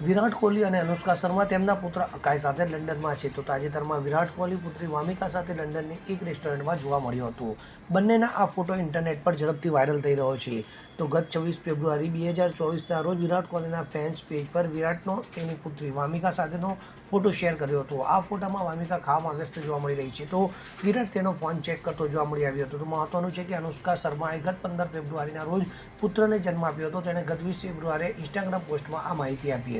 વિરાટ કોહલી અને અનુષ્કા શર્મા તેમના પુત્ર અકાય સાથે લંડનમાં છે. તો તાજેતરમાં વિરાટ કોહલી પુત્રી વામિકા સાથે લંડનની એક રેસ્ટોરન્ટમાં જોવા મળ્યો હતો. બંનેના આ ફોટો ઇન્ટરનેટ પર ઝડપથી વાયરલ થઈ રહ્યો છે. તો ગત છવ્વીસ ફેબ્રુઆરી બે હજાર ચોવીસના રોજ વિરાટ કોહલીના ફેન્સ પેજ પર વિરાટનો તેની પુત્રી વામિકા સાથેનો ફોટો શેર કર્યો હતો. આ ફોટામાં વામિકા ખાવામાં વ્યસ્ત જોવા મળી રહી છે. તો વિરાટ તેનો ફોન ચેક કરતો જોવા મળી આવ્યો હતો. તો મહત્વનું છે કે અનુષ્કા શર્માએ ગત પંદર ફેબ્રુઆરીના રોજ પુત્રને જન્મ આપ્યો હતો. તેણે ગત વીસ ફેબ્રુઆરીએ ઇન્સ્ટાગ્રામ પોસ્ટમાં આ માહિતી આપી